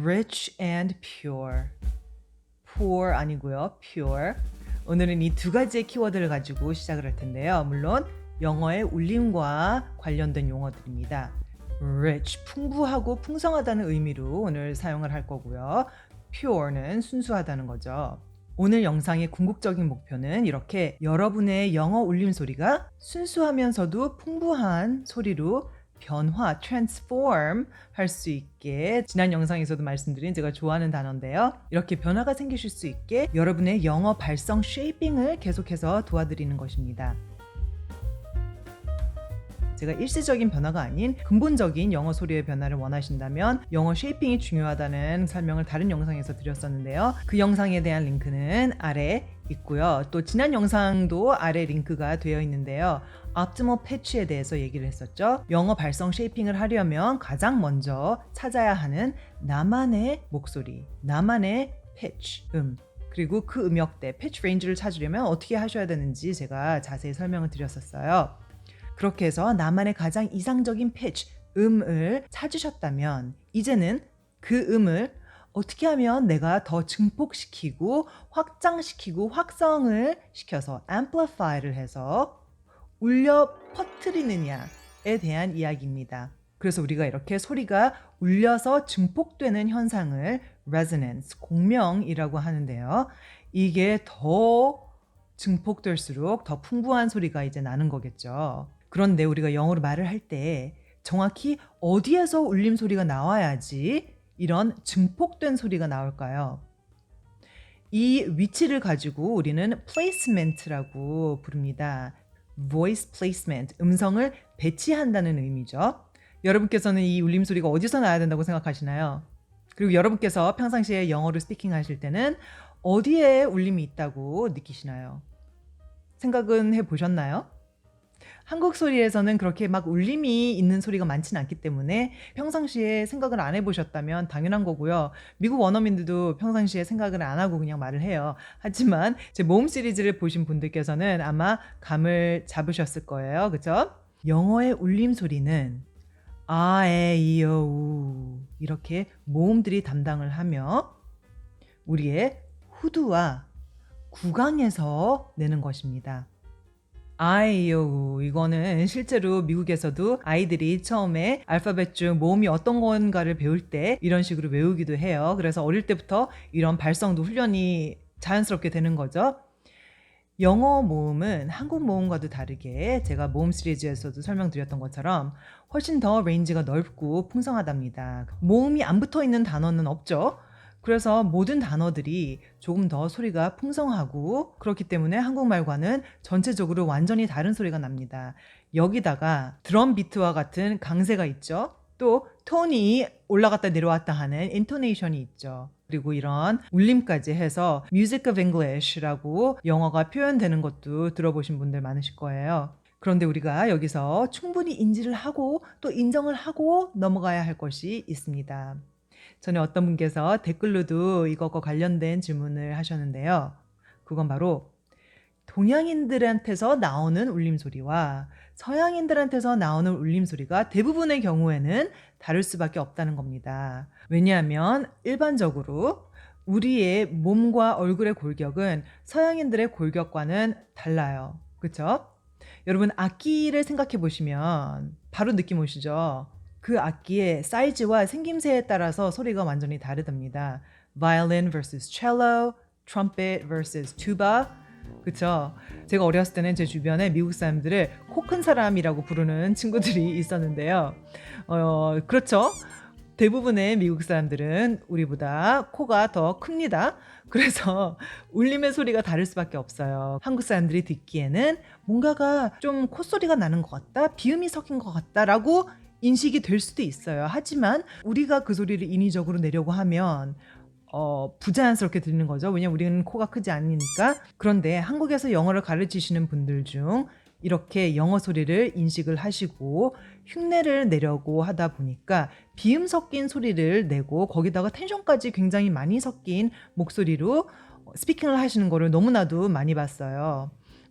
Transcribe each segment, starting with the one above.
rich and pure. poor 아니고요. pure. 오늘은 이 두 가지의 키워드를 가지고 시작을 할 텐데요. 물론 영어의 울림과 관련된 용어들입니다. rich, 풍부하고 풍성하다는 의미로 오늘 사용을 할 거고요. pure는 순수하다는 거죠. 오늘 영상의 궁극적인 목표는 이렇게 여러분의 영어 울림 소리가 순수하면서도 풍부한 소리로 변화, transform 할 수 있게 지난 영상에서도 말씀드린 제가 좋아하는 단어인데요. 이렇게 변화가 생기실 수 있게 여러분의 영어 발성 쉐이핑을 계속해서 도와드리는 것입니다. 제가 일시적인 변화가 아닌 근본적인 영어 소리의 변화를 원하신다면 영어 쉐이핑이 중요하다는 설명을 다른 영상에서 드렸었는데요. 그 영상에 대한 링크는 아래 있고요. 또 지난 영상도 아래 링크가 되어 있는데요. optimal pitch에 대해서 얘기를 했었죠. 영어 발성 쉐이핑을 하려면 가장 먼저 찾아야 하는 나만의 목소리, 나만의 pitch, 음, 그리고 그 음역대, pitch range를 찾으려면 어떻게 하셔야 되는지 제가 자세히 설명을 드렸었어요. 그렇게 해서 나만의 가장 이상적인 pitch, 음을 찾으셨다면 이제는 그 음을 어떻게 하면 내가 더 증폭시키고 확장시키고 확성을 시켜서 amplify를 해서 울려 퍼뜨리느냐에 대한 이야기입니다. 그래서 우리가 이렇게 소리가 울려서 증폭되는 현상을 resonance, 공명이라고 하는데요. 이게 더 증폭될수록 더 풍부한 소리가 이제 나는 거겠죠. 그런데 우리가 영어로 말을 할 때 정확히 어디에서 울림 소리가 나와야지 이런 증폭된 소리가 나올까요? 이 위치를 가지고 우리는 placement라고 부릅니다. voice placement, 음성을 배치한다는 의미죠. 여러분께서는 이 울림 소리가 어디서 나야 된다고 생각하시나요? 그리고 여러분께서 평상시에 영어로 스피킹 하실 때는 어디에 울림이 있다고 느끼시나요? 생각은 해 보셨나요? 한국 소리에서는 그렇게 막 울림이 있는 소리가 많지는 않기 때문에 평상시에 생각을 안 해보셨다면 당연한 거고요. 미국 원어민들도 평상시에 생각을 안 하고 그냥 말을 해요. 하지만 제 모음 시리즈를 보신 분들께서는 아마 감을 잡으셨을 거예요. 그죠? 영어의 울림 소리는 아, 에, 이, 어, 우 이렇게 모음들이 담당을 하며 우리의 후두와 구강에서 내는 것입니다. 아이요, 이거는 실제로 미국에서도 아이들이 처음에 알파벳 중 모음이 어떤 건가를 배울 때 이런 식으로 외우기도 해요. 그래서 어릴 때부터 이런 발성도 훈련이 자연스럽게 되는 거죠. 영어 모음은 한국 모음과도 다르게 제가 모음 시리즈에서도 설명드렸던 것처럼 훨씬 더 레인지가 넓고 풍성하답니다. 모음이 안 붙어 있는 단어는 없죠. 그래서 모든 단어들이 조금 더 소리가 풍성하고 그렇기 때문에 한국말과는 전체적으로 완전히 다른 소리가 납니다. 여기다가 드럼 비트와 같은 강세가 있죠. 또 톤이 올라갔다 내려왔다 하는 인토네이션이 있죠. 그리고 이런 울림까지 해서 Music of English라고 영어가 표현되는 것도 들어보신 분들 많으실 거예요. 그런데 우리가 여기서 충분히 인지를 하고 또 인정을 하고 넘어가야 할 것이 있습니다. 전에 어떤 분께서 댓글로도 이것과 관련된 질문을 하셨는데요. 그건 바로 동양인들한테서 나오는 울림 소리와 서양인들한테서 나오는 울림 소리가 대부분의 경우에는 다를 수밖에 없다는 겁니다. 왜냐하면 일반적으로 우리의 몸과 얼굴의 골격은 서양인들의 골격과는 달라요. 그쵸? 여러분, 악기를 생각해 보시면 바로 느낌 오시죠? 그 악기의 사이즈와 생김새에 따라서 소리가 완전히 다르답니다. violin versus cello, trumpet versus tuba. 그쵸? 제가 어렸을 때는 제 주변에 미국 사람들을 코 큰 사람이라고 부르는 친구들이 있었는데요. 어, 그렇죠? 대부분의 미국 사람들은 우리보다 코가 더 큽니다. 그래서 울림의 소리가 다를 수밖에 없어요. 한국 사람들이 듣기에는 뭔가가 좀 콧소리가 나는 것 같다, 비음이 섞인 것 같다라고 인식이 될 수도 있어요. 하지만 우리가 그 소리를 인위적으로 내려고 하면 어, 부자연스럽게 들리는 거죠. 왜냐면 우리는 코가 크지 않으니까. 그런데 한국에서 영어를 가르치시는 분들 중 이렇게 영어 소리를 인식을 하시고 흉내를 내려고 하다 보니까 비음 섞인 소리를 내고 거기다가 텐션까지 굉장히 많이 섞인 목소리로 스피킹을 하시는 거를 너무나도 많이 봤어요.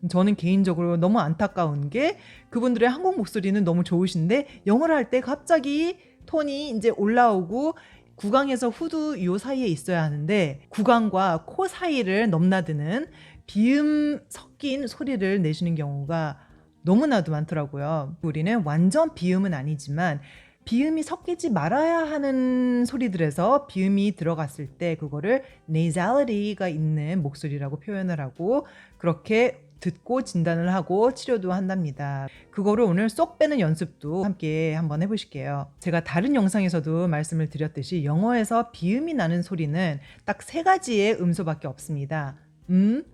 저는 개인적으로 너무 안타까운 게 그분들의 한국 목소리는 너무 좋으신데 영어를 할 때 갑자기 톤이 이제 올라오고 구강에서 후두 요 사이에 있어야 하는데 구강과 코 사이를 넘나드는 비음 섞인 소리를 내시는 경우가 너무나도 많더라고요. 우리는 완전 비음은 아니지만 비음이 섞이지 말아야 하는 소리들에서 비음이 들어갔을 때 그거를 nasality가 있는 목소리라고 표현을 하고 그렇게 듣고 진단을 하고 치료도 한답니다. 그거를 오늘 쏙 빼는 연습도 함께 한번 해보실게요. 제가 다른 영상에서도 말씀을 드렸듯이 영어에서 비음이 나는 소리는 딱 세 가지의 음소밖에 없습니다. 음,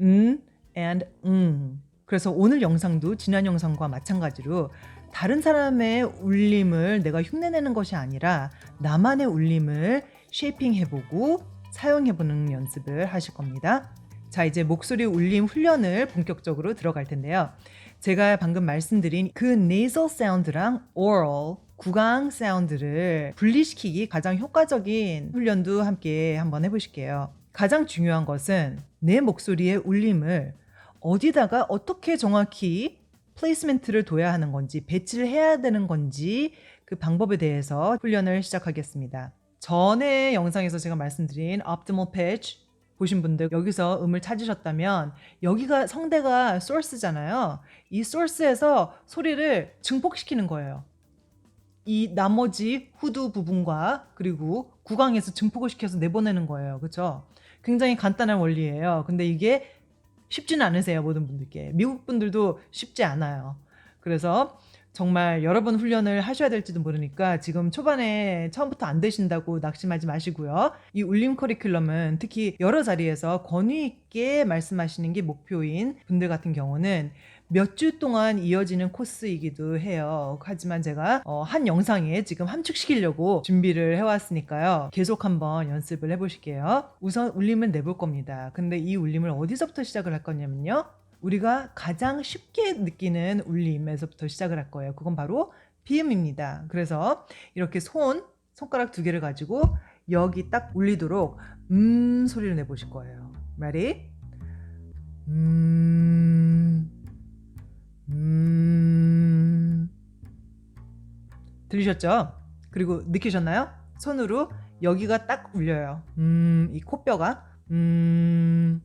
음, and 음. 그래서 오늘 영상도 지난 영상과 마찬가지로 다른 사람의 울림을 내가 흉내내는 것이 아니라 나만의 울림을 쉐이핑 해보고 사용해보는 연습을 하실 겁니다. 자, 이제 목소리 울림 훈련을 본격적으로 들어갈 텐데요. 제가 방금 말씀드린 그 nasal 사운드랑 oral 구강 사운드를 분리시키기 가장 효과적인 훈련도 함께 한번 해보실게요. 가장 중요한 것은 내 목소리의 울림을 어디다가 어떻게 정확히 플레이스멘트를 둬야 하는 건지 배치를 해야 되는 건지 그 방법에 대해서 훈련을 시작하겠습니다. 전에 영상에서 제가 말씀드린 optimal pitch 보신 분들 여기서 음을 찾으셨다면 여기가 성대가 source잖아요. 이 source에서 소리를 증폭시키는 거예요. 이 나머지 후두 부분과 그리고 구강에서 증폭을 시켜서 내보내는 거예요. 그렇죠? 굉장히 간단한 원리예요. 근데 이게 쉽지는 않으세요, 모든 분들께. 미국 분들도 쉽지 않아요. 그래서 정말 여러 번 훈련을 하셔야 될지도 모르니까 지금 초반에 처음부터 안 되신다고 낙심하지 마시고요. 이 울림 커리큘럼은 특히 여러 자리에서 권위 있게 말씀하시는 게 목표인 분들 같은 경우는 몇 주 동안 이어지는 코스이기도 해요. 하지만 제가 어, 한 영상에 지금 함축시키려고 준비를 해왔으니까요. 계속 한번 연습을 해보실게요. 우선 울림을 내볼 겁니다. 근데 이 울림을 어디서부터 시작을 할 거냐면요. 우리가 가장 쉽게 느끼는 울림에서부터 시작을 할 거예요. 그건 바로 비음입니다. 그래서 이렇게 손, 손가락 두 개를 가지고 여기 딱 울리도록 음 소리를 내보실 거예요. Ready? 음, 음. 들리셨죠? 그리고 느끼셨나요? 손으로 여기가 딱 울려요. 음, 이 코뼈가. 음.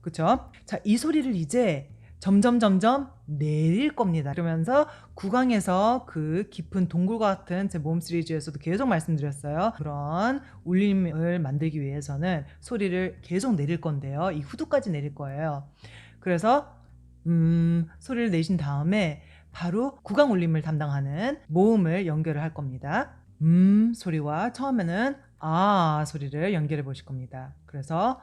그쵸? 자, 이 소리를 이제 점점 점점 내릴 겁니다. 그러면서 구강에서 그 깊은 동굴 같은 제몸 시리즈에서도 계속 말씀드렸어요. 그런 울림을 만들기 위해서는 소리를 계속 내릴 건데요. 이 후두까지 내릴 거예요. 그래서 음, 소리를 내신 다음에 바로 구강 울림을 담당하는 모음을 연결을 할 겁니다. 음 소리와 처음에는 아 소리를 연결해 보실 겁니다. 그래서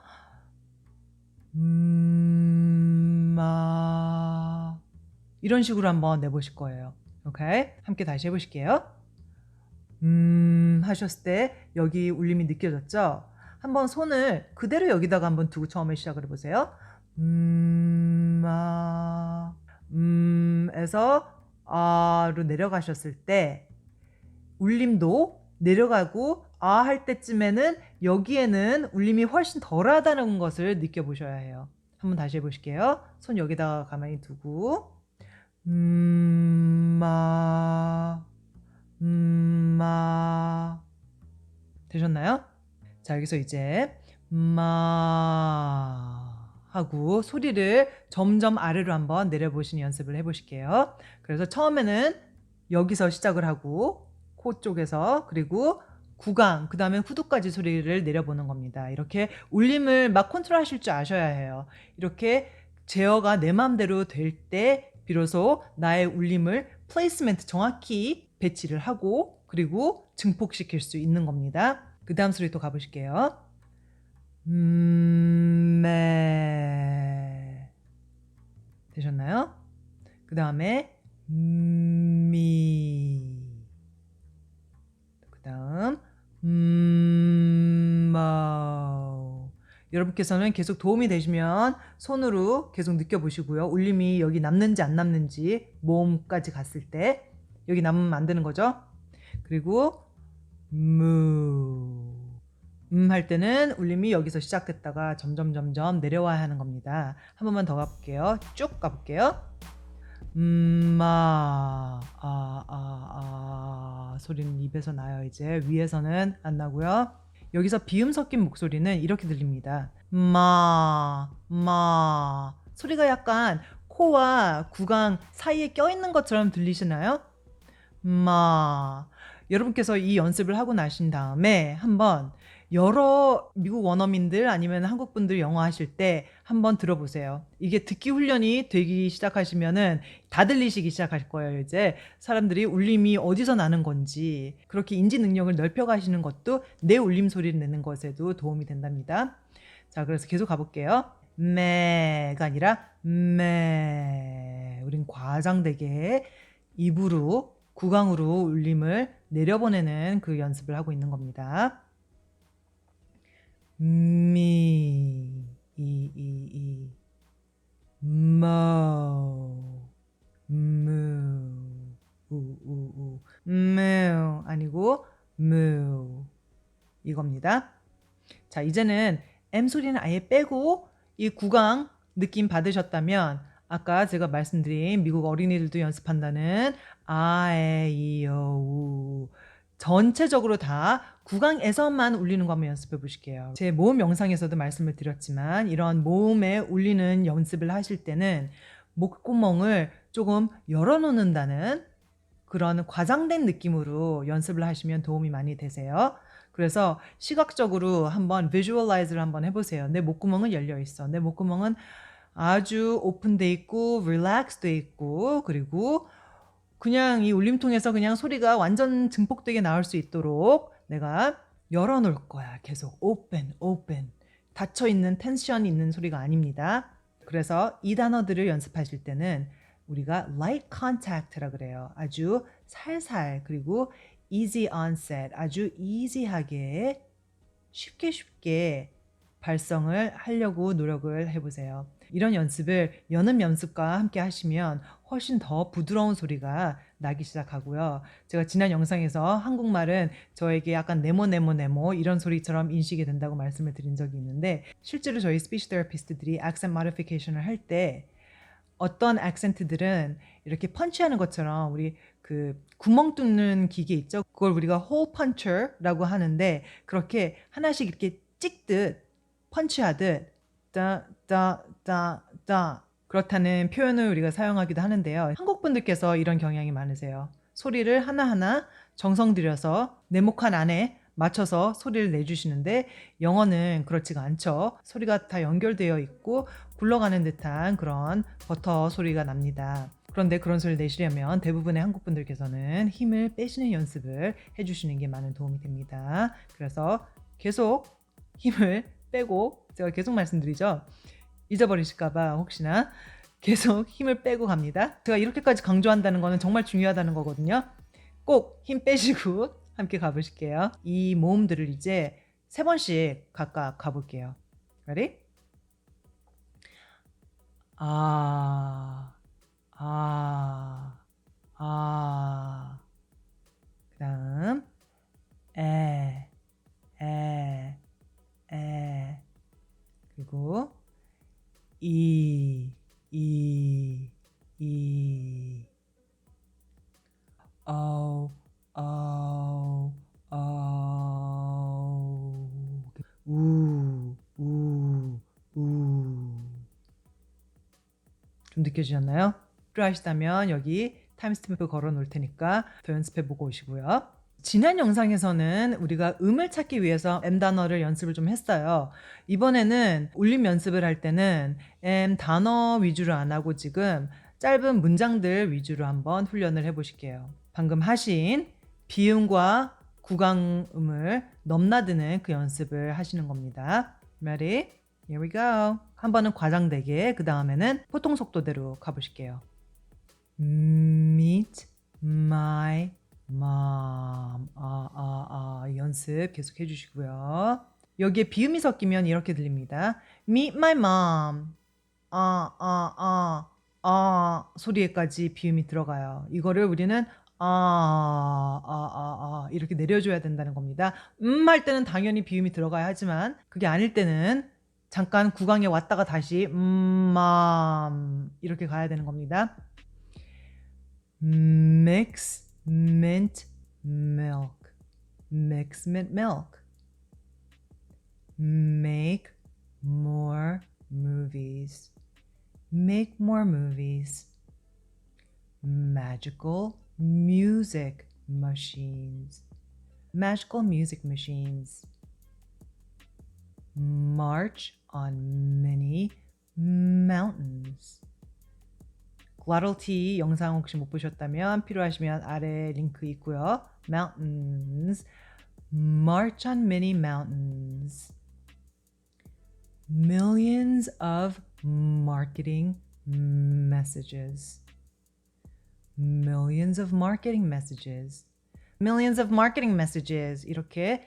음, 아. 이런 식으로 한번 내보실 거예요. 오케이? 함께 다시 해보실게요. 음, 하셨을 때 여기 울림이 느껴졌죠? 한번 손을 그대로 여기다가 한번 두고 처음에 시작을 해보세요. 음, 아, 음, 에서 아로 내려가셨을 때 울림도 내려가고 아 할 때쯤에는 여기에는 울림이 훨씬 덜하다는 것을 느껴보셔야 해요. 한번 다시 해보실게요. 손 여기다가 가만히 두고 음, 마, 음, 마 되셨나요? 자 여기서 이제 마 하고 소리를 점점 아래로 한번 내려보시는 연습을 해보실게요. 그래서 처음에는 여기서 시작을 하고 코 쪽에서 그리고 구강, 그 다음에 후두까지 소리를 내려보는 겁니다. 이렇게 울림을 막 컨트롤 하실 줄 아셔야 해요. 이렇게 제어가 내 마음대로 될 때 비로소 나의 울림을 플레이스멘트 정확히 배치를 하고 그리고 증폭시킬 수 있는 겁니다. 그 다음 소리 또 가보실게요. 음, 매. 되셨나요? 그 다음에 음, 미. 그 다음 음, 마우. 여러분께서는 계속 도움이 되시면 손으로 계속 느껴보시고요. 울림이 여기 남는지 안 남는지 모음까지 갔을 때 여기 남으면 안 되는 거죠. 그리고 무. 음 할 때는 울림이 여기서 시작됐다가 점점 점점 내려와야 하는 겁니다. 한 번만 더 가볼게요. 쭉 가볼게요. 마, 아, 아, 아, 소리는 입에서 나요, 이제. 위에서는 안 나고요. 여기서 비음 섞인 목소리는 이렇게 들립니다. 마, 마. 소리가 약간 코와 구강 사이에 껴있는 것처럼 들리시나요? 마. 여러분께서 이 연습을 하고 나신 다음에 한번 여러 미국 원어민들 아니면 한국 분들 영어 하실 때 한번 들어보세요. 이게 듣기 훈련이 되기 시작하시면은 다 들리시기 시작할 거예요. 이제 사람들이 울림이 어디서 나는 건지 그렇게 인지 능력을 넓혀 가시는 것도 내 울림 소리를 내는 것에도 도움이 된답니다. 자, 그래서 계속 가볼게요. 매가 아니라 매. 우린 과장되게 입으로 구강으로 울림을 내려보내는 그 연습을 하고 있는 겁니다. 미, 이, 이, 이, 모, 무, 우, 우, 우, 무, 아니고, 무. 이겁니다. 자, 이제는 M 소리는 아예 빼고 이 구강 느낌 받으셨다면 아까 제가 말씀드린 미국 어린이들도 연습한다는 아, 에, 이, 어, 우 전체적으로 다 구강에서만 울리는 거 한번 연습해 보실게요. 제 모음 영상에서도 말씀을 드렸지만 이런 모음에 울리는 연습을 하실 때는 목구멍을 조금 열어놓는다는 그런 과장된 느낌으로 연습을 하시면 도움이 많이 되세요. 그래서 시각적으로 한번 visualize를 한번 해보세요. 내 목구멍은 열려 있어. 내 목구멍은 아주 오픈돼 있고 relax돼 있고 그리고 그냥 이 울림통에서 그냥 소리가 완전 증폭되게 나올 수 있도록 내가 열어놓을 거야. 계속 open, open. 닫혀 있는 텐션 있는 소리가 아닙니다. 그래서 이 단어들을 연습하실 때는 우리가 light contact라 그래요. 아주 살살 그리고 easy onset 아주 easy하게 쉽게 쉽게 발성을 하려고 노력을 해보세요. 이런 연습을 연음 연습과 함께 하시면 훨씬 더 부드러운 소리가 나기 시작하고요. 제가 지난 영상에서 한국말은 저에게 약간 네모 네모 네모 이런 소리처럼 인식이 된다고 말씀을 드린 적이 있는데 실제로 저희 스피치 테라피스트들이 액센트 모디피케이션을 할 때 어떤 액센트들은 이렇게 펀치하는 것처럼 우리 그 구멍 뚫는 기계 있죠. 그걸 우리가 홀 펀처라고 하는데 그렇게 하나씩 이렇게 찍듯 펀치하듯 따따따따 그렇다는 표현을 우리가 사용하기도 하는데요. 한국 분들께서 이런 경향이 많으세요. 소리를 하나하나 정성 들여서 네모칸 안에 맞춰서 소리를 내주시는데 영어는 그렇지가 않죠. 소리가 다 연결되어 있고 굴러가는 듯한 그런 버터 소리가 납니다. 그런데 그런 소리를 내시려면 대부분의 한국 분들께서는 힘을 빼시는 연습을 해주시는 게 많은 도움이 됩니다. 그래서 계속 힘을 빼고 제가 계속 말씀드리죠. 잊어버리실까봐 혹시나 계속 힘을 빼고 갑니다. 제가 이렇게까지 강조한다는 거는 정말 중요하다는 거거든요. 꼭 힘 빼시고 함께 가보실게요. 이 모음들을 이제 세 번씩 각각 가볼게요. Ready? 아, 아, 아. 좀 느껴지셨나요? 필요하시다면 여기 타임스탬프 걸어 놓을 테니까 더 연습해 보고 오시고요. 지난 영상에서는 우리가 음을 찾기 위해서 M 단어를 연습을 좀 했어요. 이번에는 울림 연습을 할 때는 M 단어 위주로 안 하고 지금 짧은 문장들 위주로 한번 훈련을 해 보실게요. 방금 하신 비음과 구강음을 넘나드는 그 연습을 하시는 겁니다. Ready? Here we go. 한 번은 과장되게, 그 다음에는 보통 속도대로 가보실게요. Meet my mom. 아, 아, 아. 연습 계속 해주시고요. 여기에 비음이 섞이면 이렇게 들립니다. Meet my mom. 아, 아, 아, 아. 소리에까지 비음이 들어가요. 이거를 우리는 아, 아, 아, 아, 이렇게 내려줘야 된다는 겁니다. 음, 할 때는 당연히 비음이 들어가야 하지만, 그게 아닐 때는 잠깐 구강에 왔다가 다시, 음, 맘, 이렇게 가야 되는 겁니다. mix mint milk. Mix mint milk. Make more movies. Make more movies. Magical music machines. Magical music machines. March on many mountains. 글라럴 T 영상 혹시 못 보셨다면 필요하시면 아래 링크 있고요. Mountains. March on many mountains. Millions of marketing messages. Millions of marketing messages. Millions of marketing messages. 이렇게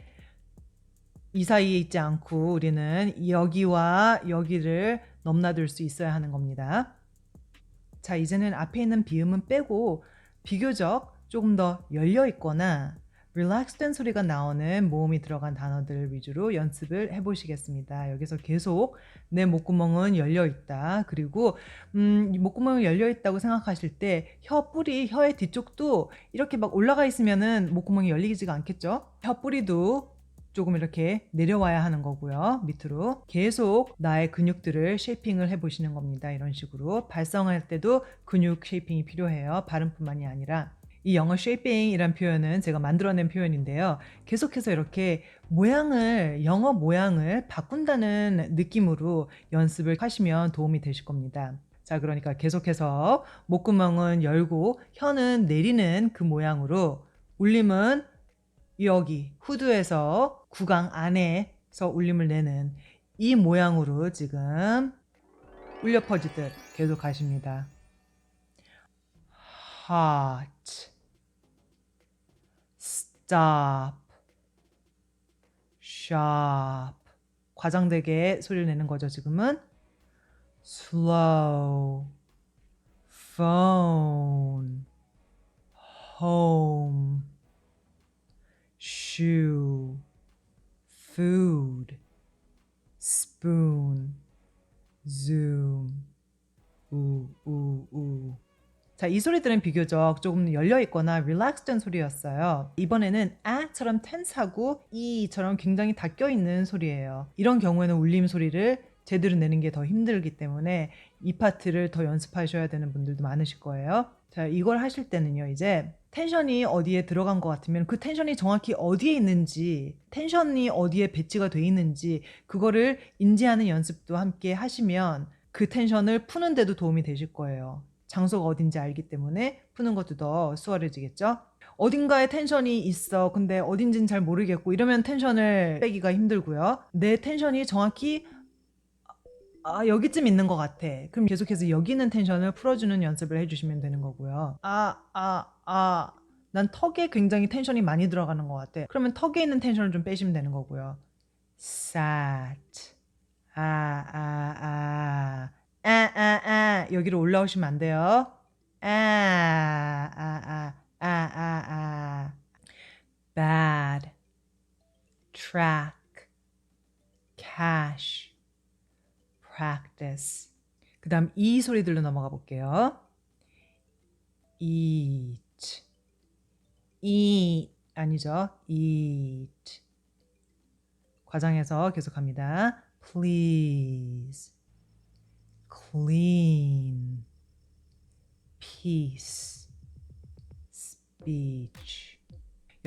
이 사이에 있지 않고 우리는 여기와 여기를 넘나들 수 있어야 하는 겁니다. 자, 이제는 앞에 있는 비음은 빼고 비교적 조금 더 열려 있거나 릴렉스된 소리가 나오는 모음이 들어간 단어들 위주로 연습을 해보시겠습니다. 여기서 계속 내 목구멍은 열려 있다. 그리고 음, 이 목구멍이 열려 있다고 생각하실 때 혀 뿌리, 혀의 뒤쪽도 이렇게 막 올라가 있으면은 목구멍이 열리지가 않겠죠? 혀 뿌리도 조금 이렇게 내려와야 하는 거고요. 밑으로 계속 나의 근육들을 쉐이핑을 해보시는 겁니다. 이런 식으로 발성할 때도 근육 쉐이핑이 필요해요. 발음뿐만이 아니라 이 영어 쉐이핑이란 표현은 제가 만들어낸 표현인데요. 계속해서 이렇게 모양을 영어 모양을 바꾼다는 느낌으로 연습을 하시면 도움이 되실 겁니다. 자, 그러니까 계속해서 목구멍은 열고 혀는 내리는 그 모양으로 울림은 여기 후두에서 구강 안에서 울림을 내는 이 모양으로 지금 울려 퍼지듯 계속 가십니다. hot stop. Sharp. 과장되게 소리를 내는 거죠 지금은. Slow. Phone food spoon zoom 우 우 우 자, 이 소리들은 비교적 조금 열려 있거나 릴렉스된 소리였어요. 이번에는 아처럼 텐스하고 이처럼 굉장히 닫혀 있는 소리예요. 이런 경우에는 울림 소리를 제대로 내는 게 더 힘들기 때문에 이 파트를 더 연습하셔야 되는 분들도 많으실 거예요. 자, 이걸 하실 때는요, 이제 텐션이 어디에 들어간 것 같으면 그 텐션이 정확히 어디에 있는지, 텐션이 어디에 배치가 돼 있는지, 그거를 인지하는 연습도 함께 하시면 그 텐션을 푸는데도 도움이 되실 거예요. 장소가 어딘지 알기 때문에 푸는 것도 더 수월해지겠죠? 어딘가에 텐션이 있어. 근데 어딘지는 잘 모르겠고 이러면 텐션을 빼기가 힘들고요. 내 텐션이 정확히 아, 여기쯤 있는 것 같아. 그럼 계속해서 여기 있는 텐션을 풀어주는 연습을 해주시면 되는 거고요. 아, 아, 아. 난 턱에 굉장히 텐션이 많이 들어가는 것 같아. 그러면 턱에 있는 텐션을 좀 빼시면 되는 거고요. sat. 아, 아, 아. 아, 아, 아. 여기로 올라오시면 안 돼요. 아, 아, 아, 아, 아, 아. bad. track. cash. Practice. 그 다음 이 소리들로 넘어가 볼게요. eat. eat. 아니죠. eat. 과장해서 계속합니다. please. clean. peace. speech.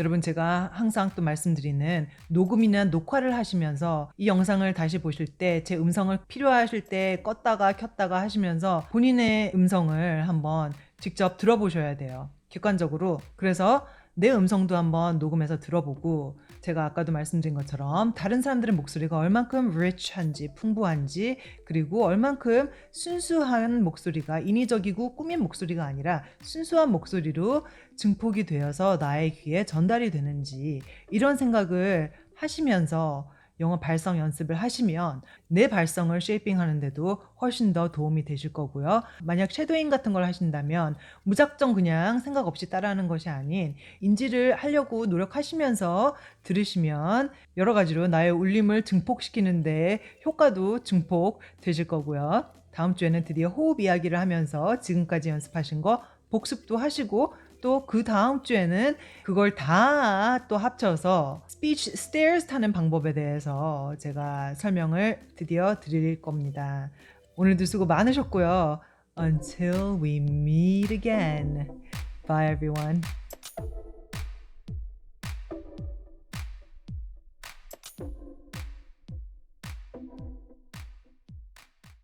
여러분 제가 항상 또 말씀드리는 녹음이나 녹화를 하시면서 이 영상을 다시 보실 때 제 음성을 필요하실 때 껐다가 켰다가 하시면서 본인의 음성을 한번 직접 들어보셔야 돼요. 객관적으로. 그래서 내 음성도 한번 녹음해서 들어보고 제가 아까도 말씀드린 것처럼 다른 사람들의 목소리가 얼만큼 rich한지 풍부한지 그리고 얼만큼 순수한 목소리가 인위적이고 꾸민 목소리가 아니라 순수한 목소리로 증폭이 되어서 나의 귀에 전달이 되는지 이런 생각을 하시면서 영어 발성 연습을 하시면 내 발성을 쉐이핑 하는데도 훨씬 더 도움이 되실 거고요. 만약 쉐도잉 같은 걸 하신다면 무작정 그냥 생각 없이 따라하는 것이 아닌 인지를 하려고 노력하시면서 들으시면 여러 가지로 나의 울림을 증폭시키는데 효과도 증폭 되실 거고요. 다음 주에는 드디어 호흡 이야기를 하면서 지금까지 연습하신 거 복습도 하시고 또 그 다음 주에는 그걸 다 또 합쳐서 스피치 stairs 타는 방법에 대해서 제가 설명을 드디어 드릴 겁니다. 오늘도 수고 많으셨고요. Until we meet again. Bye everyone.